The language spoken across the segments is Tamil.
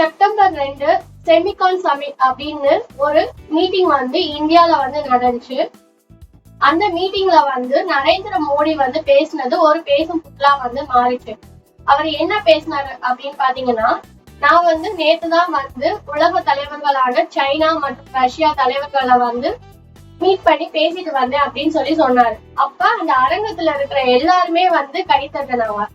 செப்டம்பர் ரெண்டு செமிகான் சமிட் அப்படின்னு ஒரு மீட்டிங் வந்து இந்தியால வந்து நடந்துச்சு. அந்த மீட்டிங்ல வந்து நரேந்திர மோடி வந்து பேசினது ஒரு பேசும் புத்தலா வந்து மாறிச்சு. அவர் என்ன பேசினாரு அப்படின்னு பாத்தீங்கன்னா நான் வந்து நேத்து தான் வந்து உலக தலைவர்களான சைனா மற்றும் ரஷ்யா தலைவர்களை வந்து மீட் பண்ணி பேசிட்டு வந்தேன் அப்படின்னு சொல்லி சொன்னாரு. அப்ப அந்த அரங்கத்துல இருக்கிற எல்லாருமே வந்து கை தட்டினாங்க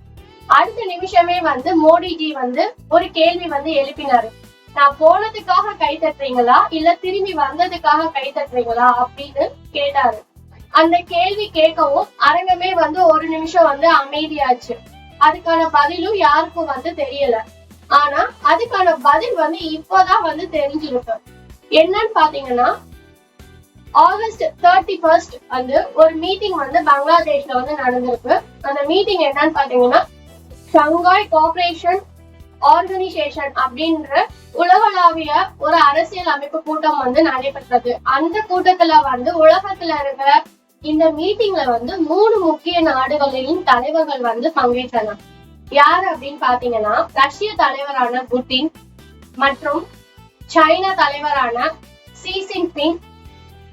அடுத்த நிமிஷமே வந்து மோடிஜி வந்து ஒரு கேள்வி வந்து எழுப்பினாரு. நான் போனதுக்காக கை தட்டுறீங்களா? இல்ல திரும்பி வந்ததுக்காக கை தட்டுறீங்களா? அப்படின்னு கேட்டாரு. அந்த கேள்வி கேட்கவும் அரங்கமே வந்து ஒரு நிமிஷம் வந்து அமைதியாச்சு. அதுக்கான பதிலும் யாருக்கும் வந்து தெரியல. ஆனா அதுக்கான பதில் வந்து இப்போதான் வந்து தெரிஞ்சிருக்கு. என்னன்னு பாத்தீங்கன்னா ஆகஸ்ட் தேர்ட்டி ஃபர்ஸ்ட் வந்து ஒரு மீட்டிங் வந்து பங்களாதேஷ்ல வந்து நடந்திருக்கு. அந்த மீட்டிங் என்னன்னு பாத்தீங்கன்னா ஷங்காய் கோஆபரேஷன் ஆர்கனைசேஷன் அப்படின்ற உலகளாவிய ஒரு அரசியல் அமைப்பு கூட்டம் வந்து நடைபெற்றது. அந்த கூட்டத்துல வந்து உலகத்துல இருக்கிற இந்த மீட்டிங்ல வந்து மூணு முக்கிய நாடுகளின் தலைவர்கள் வந்து பங்கேற்றனர். யார் அப்படின்னு பாத்தீங்கன்னா ரஷ்ய தலைவரான புட்டின் மற்றும் சைனா தலைவரான சி சின்பிங்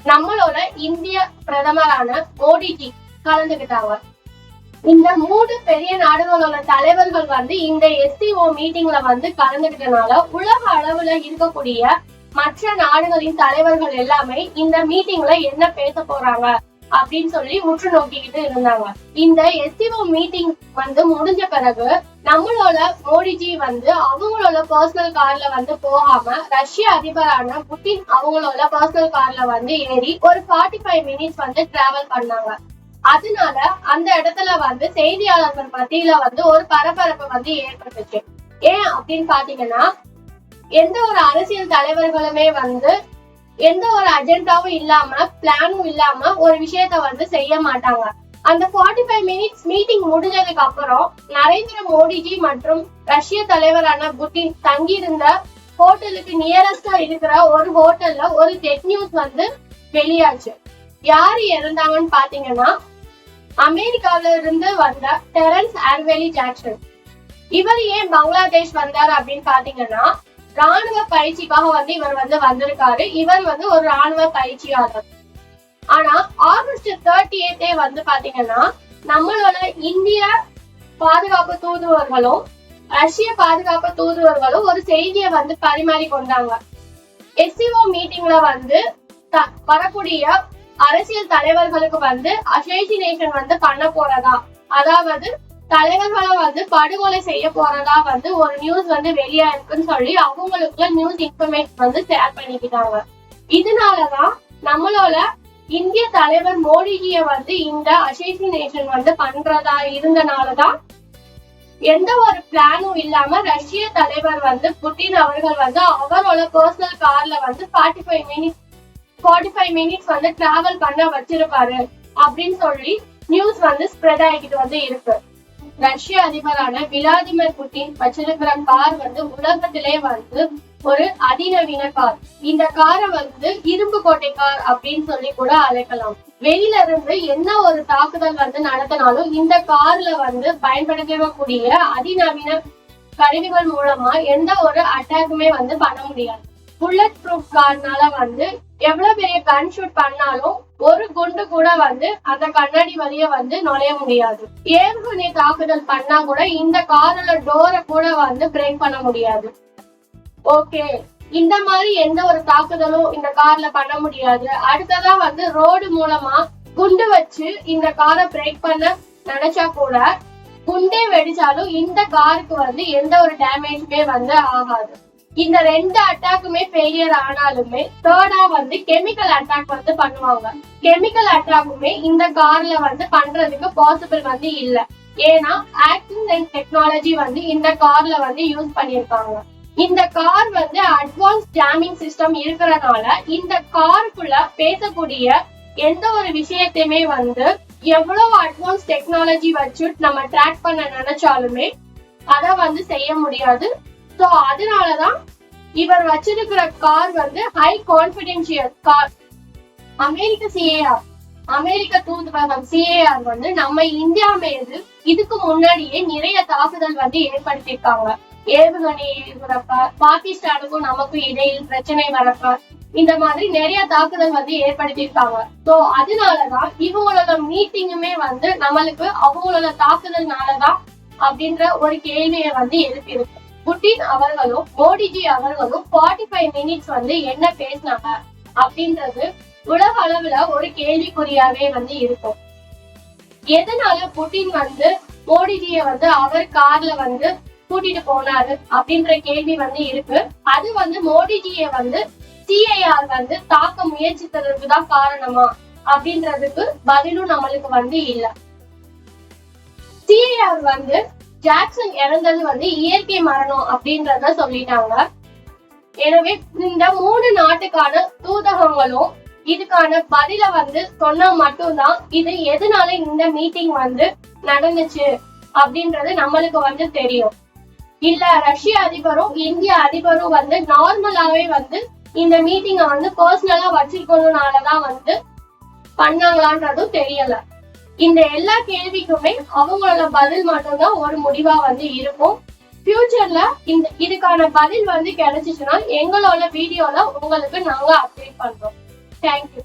நம்மளோட இந்திய பிரதமரான மோடிஜி கலந்துகிட்டாங்க இந்த மூணு பெரிய நாடுகளோட தலைவர்கள் வந்து இந்த எஸ்டிஓ மீட்டிங்ல வந்து கலந்துகிட்டனால உலக அளவுல இருக்கக்கூடிய மற்ற நாடுகளின் தலைவர்கள் எல்லாமே இந்த மீட்டிங்ல என்ன பேச போறாங்க அப்படின்னு சொல்லி உற்று நோக்கிக்கிட்டு இருந்தாங்க. இந்த எஸ்டிஓ மீட்டிங் வந்து முடிஞ்ச பிறகு நம்மளோட மோடிஜி வந்து அவங்களோட பர்சனல் கார்ல வந்து போகாம ரஷ்ய அதிபரான புட்டின் அவங்களோட பர்சனல் கார்ல வந்து ஏறி ஒரு ஃபார்ட்டி ஃபைவ் மினிட்ஸ் வந்து டிராவல் பண்ணாங்க. அதனால அந்த இடத்துல வந்து செய்தியாளர்கள் மத்தியில வந்து ஒரு பரபரப்பு வந்து ஏற்பட்டுச்சு. ஏன் அப்படின்னு பாத்தீங்கன்னா எந்த ஒரு அரசியல் தலைவர்களுமே வந்து எந்த ஒரு அஜெண்டாவும் இல்லாம பிளானும் இல்லாம ஒரு விஷயத்த வந்து செய்ய மாட்டாங்க. அந்த ஃபார்ட்டி ஃபைவ் மினிட்ஸ் மீட்டிங் முடிஞ்சதுக்கு அப்புறம் நரேந்திர மோடிஜி மற்றும் ரஷ்ய தலைவரான புட்டின் தங்கியிருந்த ஹோட்டலுக்கு நியரஸ்டா இருக்கிற ஒரு ஹோட்டல்ல ஒரு டெக் நியூஸ் வந்து வெளியாச்சு. யாரு இறந்தாங்கன்னு பாத்தீங்கன்னா அமெரிக்காவில இருந்து வந்த டெரன்ஸ் ஆர்வெலி ஜாக்சன். இவர் ஏன் பங்களாதேஷ் வந்தார் அப்படின்னு பாத்தீங்கன்னா ராணுவ பயிற்சிக்காக வந்து இவர் வந்து வந்திருக்காரு. இவர் வந்து ஒரு ராணுவ பயிற்சியாளர். ஆனா ஆகஸ்ட் தேர்ட்டி எய்த்தே வந்து பாத்தீங்கன்னா நம்மளோட இந்திய பாதுகாப்பு தூதுவர்களும் ரஷ்ய பாதுகாப்பு தூதுவர்களும் ஒரு செய்தியை வந்து பரிமாறி கொண்டாங்க எஸ்சிஓ மீட்டிங்ல வந்து வரக்கூடிய அரசியல் தலைவர்களுக்கு வந்து அசோசினேஷன் வந்து பண்ண போறதா? அதாவது தலைவர்களை வந்து படுகொலை செய்ய போறதா வந்து ஒரு நியூஸ் வந்து வெளியா இருக்குன்னு சொல்லி அவங்களுக்கு நியூஸ் இன்ஃபர்மேஷன் வந்து ஷேர் பண்ணிக்கிட்டாங்க. இதனாலதான் நம்மளோட இந்திய தலைவர் மோடிஜிய வந்து இந்த அசோசினேஷன் வந்து பண்றதா இருந்தனாலதான் எந்த ஒரு பிளானும் இல்லாம ரஷ்ய தலைவர் வந்து புட்டின் அவர்கள் வந்து அவரோட பர்சனல் கார்ல வந்து forty five minutes forty five minutes வந்து டிராவல் பண்ண வச்சிருப்பாரு அப்படின்னு சொல்லி நியூஸ் வந்து ஸ்ப்ரெட் ஆகிட்டு வந்து இருக்கு. ரஷ்ய அதிபரான விளாடிமிர் புட்டின் வச்சிருக்கிற கார் வந்து உலகத்திலே வந்து ஒரு அதிநவீன கார். இந்த காரை வந்து இரும்பு கோட்டை கார் அப்படின்னு சொல்லி கூட அழைக்கலாம். வெளியில இருந்து என்ன ஒரு தாக்குதல் வந்து நடத்தினாலும் இந்த கார்ல வந்து பயன்படுத்தக்கூடிய அதிநவீன கருவிகள் மூலமா எந்த ஒரு அட்டாக்குமே வந்து பண்ண முடியாது. புல்லட் ப்ரூஃப் கார்னால வந்து எவ்வளவு பெரிய கன் ஷூட் பண்ணாலும் ஒரு குண்டு கூட வந்து அந்த கண்ணாடி வழிய வந்து நுழைய முடியாது. ஏவுகணை தாக்குதல் பண்ணா கூட இந்த காரோட டோரை கூட வந்து பிரேக் பண்ண முடியாது. ஓகே இந்த மாதிரி எந்த ஒரு தாக்குதலும் இந்த கார்ல பண்ண முடியாது. அடுத்ததா வந்து ரோடு மூலமா குண்டு வச்சு இந்த காரை பிரேக் பண்ண நினைச்சா கூட குண்டே வெடிச்சாலும் இந்த காருக்கு வந்து எந்த ஒரு டேமேஜுமே வந்து ஆகாது. இந்த ரெண்டு அட்டாக்குமே ஃபெயிலியர் ஆனாலுமே தேர்டா வந்து கெமிக்கல் அட்டாக் வந்து பண்ணுவாங்க. கெமிக்கல் அட்டாக்குமே இந்த கார்ல வந்து பண்றதுக்கு பாசிபிள் வந்து இல்ல. ஏன்னா ஆக்சிடென்ட் டெக்னாலஜி வந்து இந்த கார்ல வந்து யூஸ் பண்ணிருக்காங்க இந்த கார் வந்து அட்வான்ஸ் ஜாமிங் சிஸ்டம் இருக்கிறனால இந்த காருக்குள்ள பேசக்கூடிய எந்த ஒரு விஷயத்தையுமே வந்து எவ்வளவு அட்வான்ஸ் டெக்னாலஜி வச்சு நம்ம ட்ராக் பண்ண நினைச்சாலுமே அதை வந்து செய்ய முடியாது. ஸோ அதனாலதான் இவர் வச்சிருக்கிற கார் வந்து ஹை கான்பிடென்சியல் கார் அமெரிக்க சிஏஆர் அமெரிக்க தூதுவகம் சிஏஆர் வந்து நம்ம இந்தியா மீது இதுக்கு முன்னாடியே நிறைய தாக்குதல் வந்து ஏற்படுத்தியிருக்காங்க. ஏவுகணை ஏவுறப்ப பாகிஸ்தானுக்கும் நமக்கும் இடையில் பிரச்சனை வரப்ப இந்த மாதிரி நிறைய தாக்குதல் வந்து ஏற்படுத்தியிருக்காங்க. சோ அதனாலதான் இவங்களோட மீட்டிங்குமே வந்து நம்மளுக்கு அவங்களோட தாக்குதல்னாலதான் அப்படின்ற ஒரு கேள்வியை வந்து எழுப்பியிருக்கு. புட்டின் அவர்களும் மோடிஜி அவர்களும் ஃபார்ட்டி ஃபைவ் மினிட்ஸ் வந்து என்ன பேசினாங்க அப்படின்றது உலக அளவுல ஒரு கேள்விக்குறியாவே வந்து இருக்கும். எதனால புட்டின் வந்து மோடிஜிய வந்து அவர் கார்ல வந்து கூட்டிட்டு போனாரு அப்படின்ற கேள்வி வந்து இருக்கு. அது வந்து மோடிஜிய வந்து சிஐஆர் வந்து தாக்க முயற்சித்ததற்கு தான் காரணமா அப்படின்றதுக்கு பதிலும் நம்மளுக்கு வந்து இல்ல. சிஐஆர் வந்து ஜாக்சன் இறந்தது வந்து இயற்கை மரணம் அப்படின்றத சொல்லிட்டாங்க. எனவே இந்த மூணு நாட்டுக்கான தூதகங்களும் இதுக்கான பதில வந்து சொன்னா மட்டும்தான் இது எதனால இந்த மீட்டிங் வந்து நடந்துச்சு அப்படின்றது நம்மளுக்கு வந்து தெரியும். இல்ல ரஷ்ய அதிபரும் இந்திய அதிபரும் வந்து நார்மலாவே வந்து இந்த மீட்டிங்க வந்து பர்சனலா வச்சிருக்கணும்னாலதான் வந்து பண்ணாங்களான்றதும் தெரியல. இந்த எல்லா கேள்விக்குமே அவங்களோட பதில் மட்டும்தான் ஒரு முடிவா வந்து இருக்கும். ஃபியூச்சர்ல இந்த இதுக்கான பதில் வந்து கிடைச்சிச்சுன்னா எங்களோட வீடியோல உங்களுக்கு நாங்க அப்டேட் பண்றோம். தேங்க்யூ